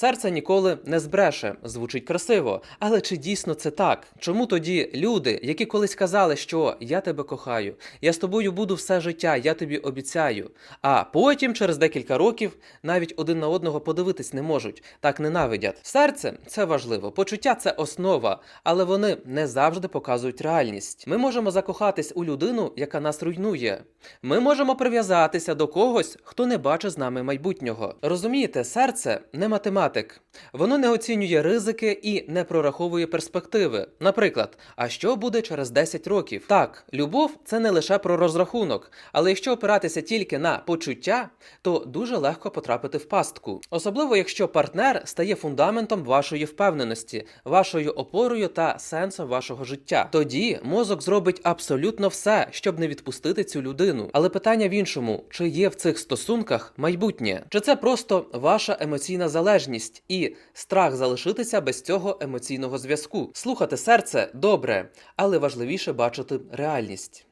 Серце ніколи не збреше, звучить красиво. Але чи дійсно це так? Чому тоді люди, які колись казали, що я тебе кохаю, я з тобою буду все життя, я тобі обіцяю, а потім, через декілька років, навіть один на одного подивитись не можуть, так ненавидять. Серце це важливо, почуття це основа, але вони не завжди показують реальність. Ми можемо закохатись у людину, яка нас руйнує. Ми можемо прив'язатися до когось, хто не бачить з нами майбутнього. Розумієте, серце не математик. Воно не оцінює ризики і не прораховує перспективи. Наприклад, а що буде через 10 років? Так, любов це не лише про розрахунок, але якщо опиратися тільки на почуття, то дуже легко потрапити в пастку. Особливо якщо партнер стає фундаментом вашої впевненості, вашою опорою та сенсом вашого життя. Тоді мозок зробить абсолютно все, щоб не відпустити цю людину. Але питання в іншому: чи є в цих стосунках майбутнє? Чи це просто ваша емоційна залежність і страх залишитися без цього емоційного зв'язку? Слухати серце добре, але важливіше бачити реальність.